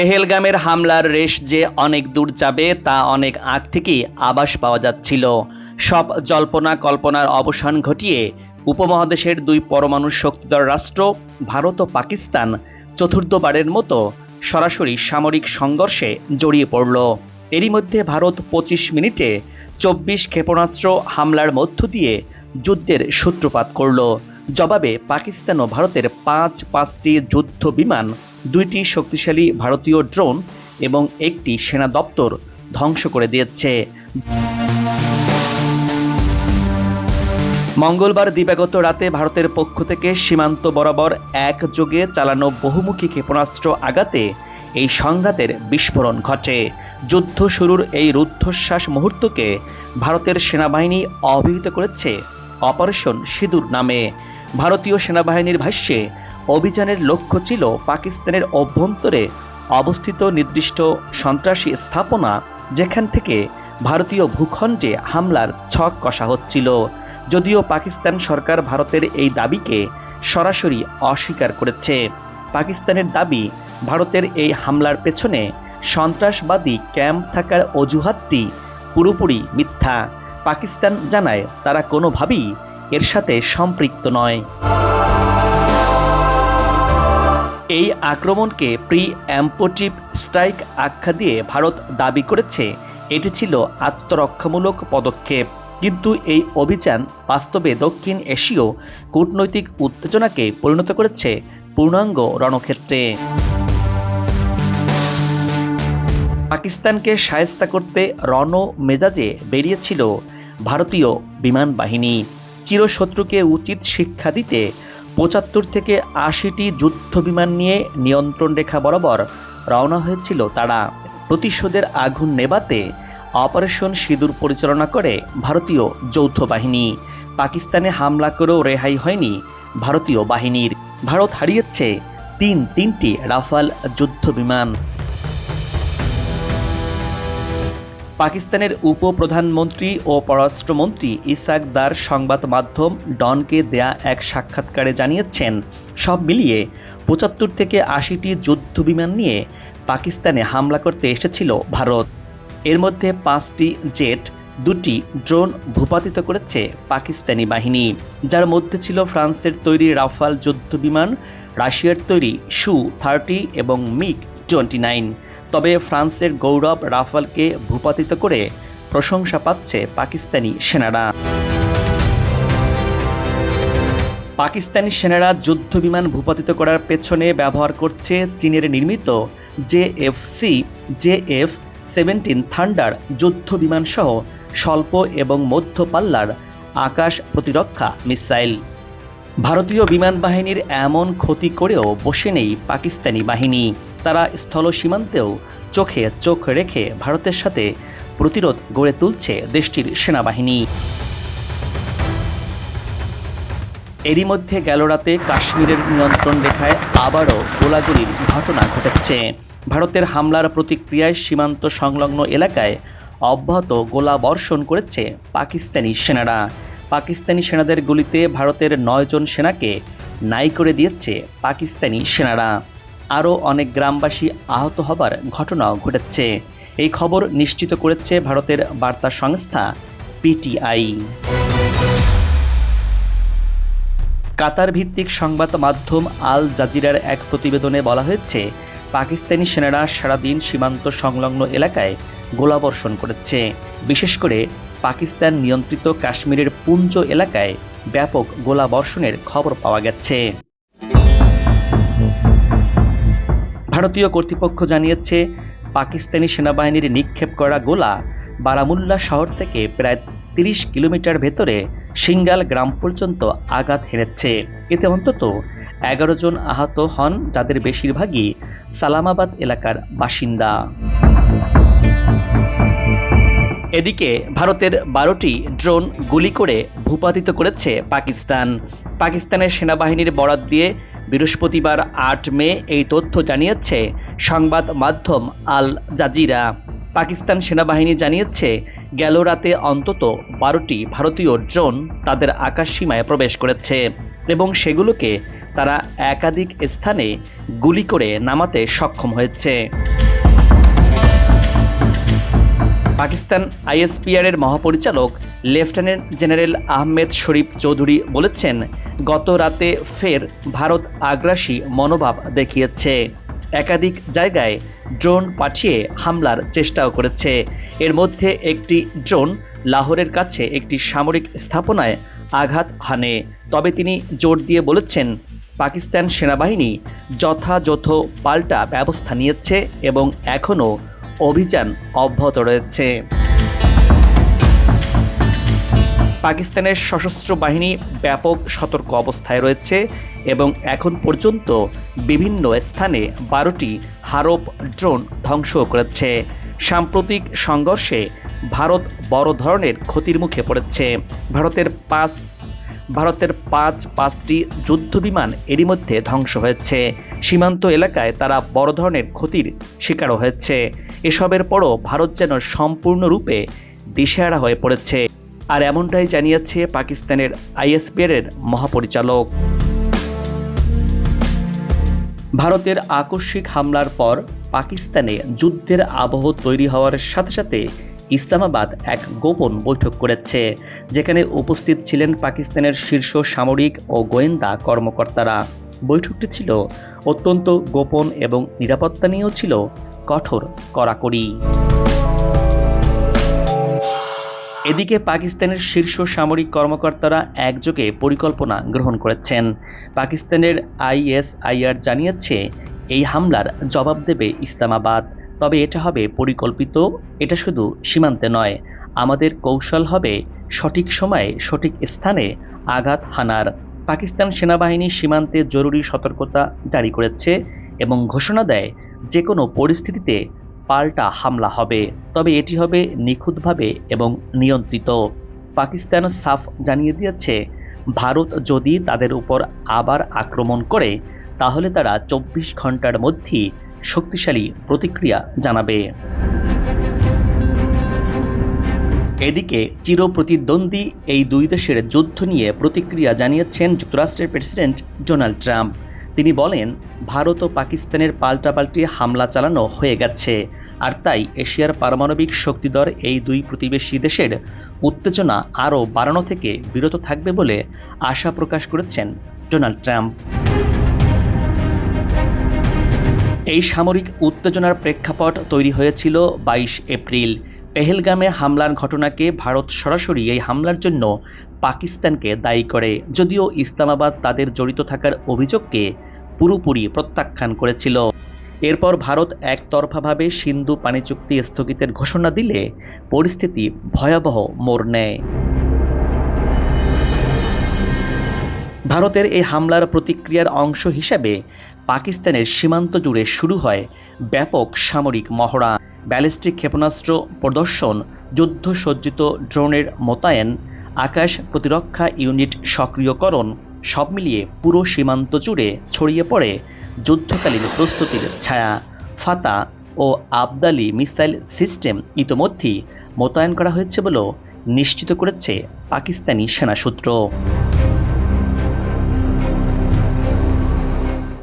পেহেলগামের হামলার রেশ যে অনেক দূর যাবে, তা অনেক আগ থেকেই আবাস পাওয়া যাচ্ছিল। সব জল্পনা কল্পনার অবসান ঘটিয়ে উপমহাদেশের দুই পরমাণু শক্তিধর রাষ্ট্র, ভারত ও পাকিস্তান, চতুর্থবারের মতো সরাসরি সামরিক সংঘর্ষে জড়িয়ে পড়ল। এরই মধ্যে ভারত পঁচিশ মিনিটে চব্বিশ ক্ষেপণাস্ত্র হামলার মধ্য দিয়ে যুদ্ধের সূত্রপাত করল। জবাবে পাকিস্তান ও ভারতের পাঁচ পাঁচটি যুদ্ধ বিমান দুইটি শক্তিশালী ভারতীয় ড্রোন এবং একটি সেনা দপ্তর ধ্বংস করে দিয়েছে। মঙ্গলবার দিবাগত রাতে ভারতের পক্ষ থেকে সীমান্ত বরাবর একযোগে চালানো বহুমুখী ক্ষেপণাস্ত্র আঘাতে এই সংঘাতের বিস্ফোরণ ঘটে। যুদ্ধ শুরুর এই রুদ্ধশ্বাস মুহূর্তকে ভারতের সেনাবাহিনী অভিহিত করেছে অপারেশন সিঁদুর নামে। ভারতীয় সেনাবাহিনীর ভাষ্যে অভিযানের লক্ষ্য ছিল পাকিস্তানের অভ্যন্তরে অবস্থিত নির্দিষ্ট সন্ত্রাসী স্থাপনা, যেখান থেকে ভারতীয় ভূখণ্ডে হামলার ছক কষা হচ্ছিল। যদিও পাকিস্তান সরকার ভারতের এই দাবিকে সরাসরি অস্বীকার করেছে। পাকিস্তানের দাবি, ভারতের এই হামলার পেছনে সন্ত্রাসবাদী ক্যাম্প থাকার অজুহাতটি পুরোপুরি মিথ্যা। পাকিস্তান জানায়, তারা কোনোভাবেই এর সাথে সম্পৃক্ত নয়। এই আক্রমণকে প্রি অ্যাম্পোটিভ স্ট্রাইক আখ্যা দিয়ে ভারত দাবি করেছে, এটি ছিল আত্মরক্ষামূলক পদক্ষেপ। কিন্তু এই অভিযান বাস্তবে দক্ষিণ এশীয় কূটনৈতিক উত্তেজনাকে পরিণত করেছে পূর্ণাঙ্গ রণক্ষেত্রে। পাকিস্তানকে সায়স্তা করতে রণ মেজাজে বেরিয়েছিল ভারতীয় বিমান বাহিনী। চিরশত্রুকে উচিত শিক্ষা দিতে পঁচাত্তর থেকে আশিটি যুদ্ধ বিমান নিয়ে নিয়ন্ত্রণ রেখা বরাবর রওনা হয়েছিল তারা। প্রতিশোধের আগুন নেবাতে অপারেশন সিঁদুর পরিচালনা করে ভারতীয় যৌথ বাহিনী। পাকিস্তানে হামলা করেও রেহাই হয়নি ভারতীয় বাহিনীর। ভারত হারিয়েছে তিন তিনটি রাফাল যুদ্ধ বিমান। পাকিস্তানের উপপ্রধানমন্ত্রী ও পররাষ্ট্রমন্ত্রী ইসাক দার সংবাদ মাধ্যম ডনকে দেয়া এক সাক্ষাৎকারে জানিয়েছেন, সব মিলিয়ে পঁচাত্তর থেকে আশিটি যুদ্ধবিমান নিয়ে পাকিস্তানে হামলা করতে এসেছিল ভারত। এর মধ্যে পাঁচটি জেট, দুটি ড্রোন ভূপাতিত করেছে পাকিস্তানি বাহিনী, যার মধ্যে ছিল ফ্রান্সের তৈরি রাফাল যুদ্ধবিমান, রাশিয়ার তৈরি সু থার্টি এবং মিগ টোয়েন্টি নাইন। তবে ফ্রান্সের গৌরব রাফালকে ভূপাতিত করে প্রশংসা পাচ্ছে পাকিস্তানি সেনারা। পাকিস্তানি সেনারা যুদ্ধ বিমান ভূপাতিত করার পেছনে ব্যবহার করছে চীনের নির্মিত জেএফসি জেএফ সেভেন্টিন থান্ডার যুদ্ধ বিমান সহ স্বল্প এবং মধ্য পাল্লার আকাশ প্রতিরক্ষা মিসাইল। ভারতীয় বিমান বাহিনীর এমন ক্ষতি করেও বসে নেই পাকিস্তানি বাহিনী। তারা স্থল সীমান্তেও চোখে চোখ রেখে ভারতের সাথে প্রতিরোধ গড়ে তুলছে দেশটির সেনাবাহিনী। এরই মধ্যে গেল রাতে কাশ্মীরের নিয়ন্ত্রণ রেখায় আবারও গোলাগুলির ঘটনা ঘটেছে। ভারতের হামলার প্রতিক্রিয়ায় সীমান্ত সংলগ্ন এলাকায় অব্যাহত গোলা বর্ষণ করেছে পাকিস্তানি সেনারা। পাকিস্তানি সেনাদের গুলিতে ভারতের নয়জন সেনাকে নাই করে দিয়েছে পাকিস্তানি সেনারা। আরও অনেক গ্রামবাসী আহত হবার ঘটনাও ঘটেছে। এই খবর নিশ্চিত করেছে ভারতের বার্তা সংস্থা পিটিআই। কাতার ভিত্তিক সংবাদ মাধ্যম আল জাজিরার এক প্রতিবেদনে বলা হয়েছে, পাকিস্তানি সেনারা সারাদিন সীমান্ত সংলগ্ন এলাকায় গোলাবর্ষণ করেছে। বিশেষ করে পাকিস্তান নিয়ন্ত্রিত কাশ্মীরের পুঞ্জ এলাকায় ব্যাপক গোলাবর্ষণের খবর পাওয়া গেছে। ভারতীয় কর্তৃপক্ষ জানিয়েছে, পাকিস্তানি সেনাবাহিনীর নিক্ষেপ করা গোলা বারামুল্লা শহর থেকে প্রায় তিরিশ কিলোমিটার ভেতরে সিঙ্গাল গ্রাম পর্যন্ত আঘাত হেনেছে। এতে অন্তত এগারো জন আহত হন, যাদের বেশিরভাগই সালামাবাদ এলাকার বাসিন্দা। এদিকে ভারতের বারোটি ড্রোন গুলি করে ভূপাতিত করেছে পাকিস্তান। পাকিস্তানের সেনাবাহিনীর বরাত দিয়ে বৃহস্পতিবার আট মে এই তথ্য জানিয়েছে সংবাদ মাধ্যম আল জাজিরা। পাকিস্তান সেনাবাহিনী জানিয়েছে, গেল রাতে অন্তত বারোটি ভারতীয় ড্রোন তাদের আকাশসীমায় প্রবেশ করেছে এবং সেগুলোকে তারা একাধিক স্থানে গুলি করে নামাতে সক্ষম হয়েছে। পাকিস্তান আইএসপিআর এর মহাপরিচালক, লেফটেন্যান্ট জেনারেল আহমেদ শরীফ চৌধুরী বলেছেন, গত রাতে ফের ভারত আগ্রাসী মনোভাব দেখিয়েছে। একাধিক জায়গায় ড্রোন পাঠিয়ে হামলার চেষ্টাও করেছে। এর মধ্যে একটি ড্রোন লাহোরের কাছে একটি সামরিক স্থাপনায় আঘাত হানে। তবে তিনি জোর দিয়ে বলেছেন, পাকিস্তান সেনাবাহিনী যথাযথ পাল্টা ব্যবস্থা নিয়েছে এবং এখনও অভিযান অব্যাহত রয়েছে। পাকিস্তানের সশস্ত্র বাহিনী ব্যাপক সতর্ক অবস্থায় রয়েছে এবং এখন পর্যন্ত বিভিন্ন স্থানে বারোটি হারপ ড্রোন ধ্বংস করেছে। সাম্প্রতিক সংঘর্ষে ভারত বড় ধরনের ক্ষতির মুখে পড়েছে। ভারতের পাঁচ ভারতের পাঁচ পাঁচটি যুদ্ধ বিমান এরই মধ্যে ধ্বংস হয়েছে। সীমান্ত এলাকায় তারা বড় ধরনের ক্ষতির শিকারও হয়েছে। এসবের পরও ভারত যেন সম্পূর্ণরূপে দিশেহারা হয়ে পড়েছে। আর এমনটাই জানিয়েছে পাকিস্তানের আইএসপিআর এর মহাপরিচালক। ভারতের আকস্মিক হামলার পর পাকিস্তানে যুদ্ধের আবহ তৈরি হওয়ার সাথে সাথে ইসলামাবাদ এক গোপন বৈঠক করেছে, যেখানে উপস্থিত ছিলেন পাকিস্তানের শীর্ষ সামরিক ও গোয়েন্দা কর্মকর্তারা। বৈঠকটি ছিল অত্যন্ত গোপন এবং নিরাপত্তা নিয়েও ছিল কঠোর কড়াকড়ি। এদিকে পাকিস্তানের শীর্ষ সামরিক কর্মকর্তারা একযোগে পরিকল্পনা গ্রহণ করেছেন। পাকিস্তানের আইএসআইআর জানিয়েছে, এই হামলার জবাব দেবে ইসলামাবাদ। তবে এটা হবে পরিকল্পিত, এটা শুধু সীমান্তে নয়। আমাদের কৌশল হবে সঠিক সময়ে সঠিক স্থানে আঘাত হানার। পাকিস্তান সেনাবাহিনী সীমান্তে জরুরি সতর্কতা জারি করেছে এবং ঘোষণা দেয় যে কোনো পরিস্থিতিতে পাল্টা হামলা হবে। তবে এটি হবে নিখুঁতভাবে এবং নিয়ন্ত্রিত। পাকিস্তান সাফ জানিয়ে দিয়েছে, ভারত যদি তাদের উপর আবার আক্রমণ করে, তাহলে তারা চব্বিশ ঘণ্টার মধ্যেই শক্তিশালী প্রতিক্রিয়া জানাবে। এদিকে চিরপ্রতিদ্বন্দ্বী এই দুই দেশের যুদ্ধ নিয়ে প্রতিক্রিয়া জানিয়েছেন যুক্তরাষ্ট্রের প্রেসিডেন্ট ডোনাল্ড ট্রাম্প। তিনি বলেন, ভারত ও পাকিস্তানের পাল্টাপাল্টি হামলা চালানো হয়ে গেছে, আর তাই এশিয়ার পারমাণবিক শক্তিধর এই দুই প্রতিবেশী দেশের উত্তেজনা আরও বাড়ানো থেকে বিরত থাকবে বলে আশা প্রকাশ করেছেন ডোনাল্ড ট্রাম্প। এই সামরিক উত্তেজনার প্রেক্ষাপট তৈরি হয়েছিল বাইশ এপ্রিল। পেহেলগামে হামলার ঘটনাকে ভারত সরাসরি এই হামলার জন্য পাকিস্তানকে দায়ী করে, যদিও ইসলামাবাদ তাদের জড়িত থাকার অভিযোগকে পুরোপুরি প্রত্যাখ্যান করেছিল। এরপর ভারত একতরফাভাবে সিন্ধু পানি চুক্তি স্থগিতের ঘোষণা দিলে পরিস্থিতি ভয়াবহ মোড় নেয়। ভারতের এই হামলার প্রতিক্রিয়ার অংশ হিসেবে পাকিস্তানের সীমান্ত জুড়ে শুরু হয় ব্যাপক সামরিক মহড়া। ব্যালিস্টিক ক্ষেপণাস্ত্র প্রদর্শন, যুদ্ধ সজ্জিত ড্রোনের মোতায়েন, আকাশ প্রতিরক্ষা ইউনিট সক্রিয়করণ সব মিলিয়ে পুরো সীমান্ত জুড়ে ছড়িয়ে পড়ে যুদ্ধকালীন প্রস্তুতির ছায়া। ফাতা ও আবদালি মিসাইল সিস্টেম ইতোমধ্যেই মোতায়েন করা হয়েছে বলেও নিশ্চিত করেছে পাকিস্তানি সেনা সূত্র।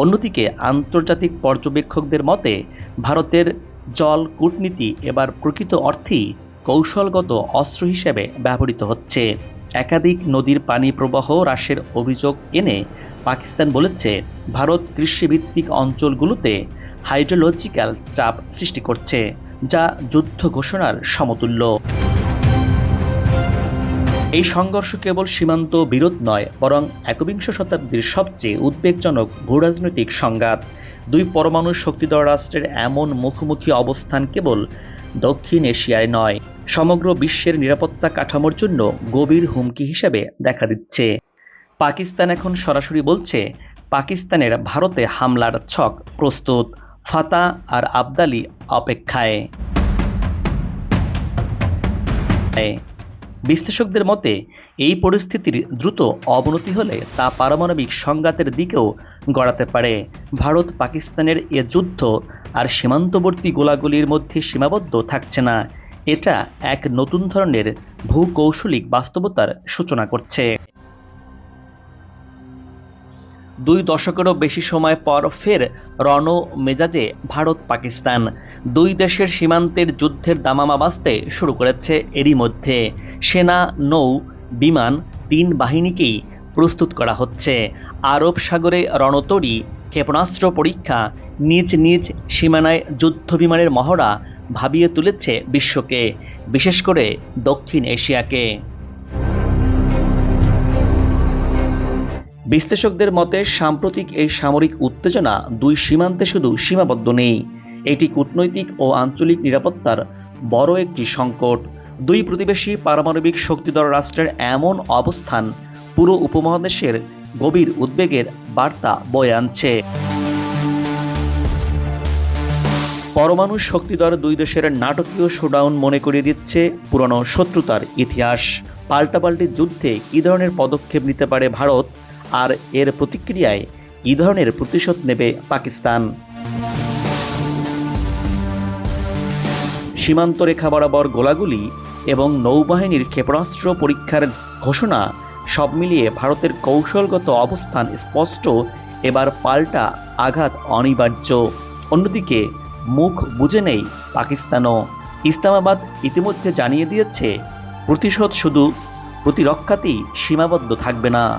অন্যদিকে আন্তর্জাতিক পর্যবেক্ষকদের মতে, ভারতের জল কূটনীতি এবার প্রকৃত অর্থেই কৌশলগত অস্ত্র হিসেবে ব্যবহৃত হচ্ছে। একাধিক নদীর পানি প্রবাহ হ্রাসের অভিযোগ এনে পাকিস্তান বলেছে, ভারত কৃষিভিত্তিক অঞ্চলগুলোতে হাইড্রোলজিক্যাল চাপ সৃষ্টি করছে, যা যুদ্ধ ঘোষণার সমতুল্য। এই সংঘর্ষ কেবল সীমান্ত বিরোধ নয়, বরং একবিংশ শতাব্দীর সবচেয়ে উদ্বেগজনক ভূরাজনৈতিক সংঘাত। দুই পরমাণু শক্তিধর রাষ্ট্রের এমন মুখোমুখি অবস্থান কেবল দক্ষিণ এশিয়ায় নয়, সমগ্র বিশ্বের নিরাপত্তা কাঠামোর জন্য গভীর হুমকি হিসেবে দেখা দিচ্ছে। পাকিস্তান এখন সরাসরি বলছে, পাকিস্তানের ভারতে হামলার ছক প্রস্তুত, ফাতা আর আবদালি অপেক্ষায়। বিশ্লেষকদের মতে, এই পরিস্থিতির দ্রুত অবনতি হলে তা পারমাণবিক সংঘাতের দিকেও গড়াতে পারে। ভারত, পাকিস্তানের এ যুদ্ধ আর সীমান্তবর্তী গোলাগুলির মধ্যে সীমাবদ্ধ থাকছে না। এটা এক নতুন ধরনের ভূকৌশলিক বাস্তবতার সূচনা করছে। দুই দশকেরও বেশি সময় পর ফের রণ মেজাজে ভারত পাকিস্তান। দুই দেশের সীমান্তের যুদ্ধের দামামা বাজতে শুরু করেছে এরই মধ্যে। সেনা, নৌ, বিমান তিন বাহিনীকেই প্রস্তুত করা হচ্ছে। আরব সাগরে রণতরী, ক্ষেপণাস্ত্র পরীক্ষা, নিজ নিজ সীমানায় যুদ্ধ বিমানের মহড়া ভাবিয়ে তুলেছে বিশ্বকে, বিশেষ করে দক্ষিণ এশিয়াকে। বিশ্লেষকদের মতে, সাম্প্রতিক এই সামরিক উত্তেজনা দুই সীমান্তে শুধু সীমাবদ্ধ নেই। এটি কূটনৈতিক ও আঞ্চলিক নিরাপত্তার বড় একটি সংকট। দুই প্রতিবেশী পারমাণবিক শক্তিধর রাষ্ট্রের এমন অবস্থান পুরো উপমহাদেশের গভীর উদ্বেগের বার্তা বয়ে আনছে। পরমাণু শক্তিধর দুই দেশের নাটকীয় শোডাউন মনে করিয়ে দিচ্ছে পুরনো শত্রুতার ইতিহাস। পাল্টাপাল্টি যুদ্ধে কী ধরনের পদক্ষেপ নিতে পারে ভারত আর এর প্রতিক্রিয়ায় কী ধরনের প্রতিশোধ নেবে পাকিস্তান। সীমান্ত রেখা বরাবর গোলাগুলি এবং নৌবাহিনীর ক্ষেপণাস্ত্র পরীক্ষার ঘোষণা সব মিলিয়ে ভারতের কৌশলগত অবস্থান স্পষ্ট, এবার পাল্টা আঘাত অনিবার্য। অন্যদিকে, মুখ বুঝে নেই পাকিস্তানও। ইসলামাবাদ ইতিমধ্যে জানিয়ে দিয়েছে, প্রতিশোধ শুধু প্রতিরক্ষাতেই সীমাবদ্ধ থাকবে না।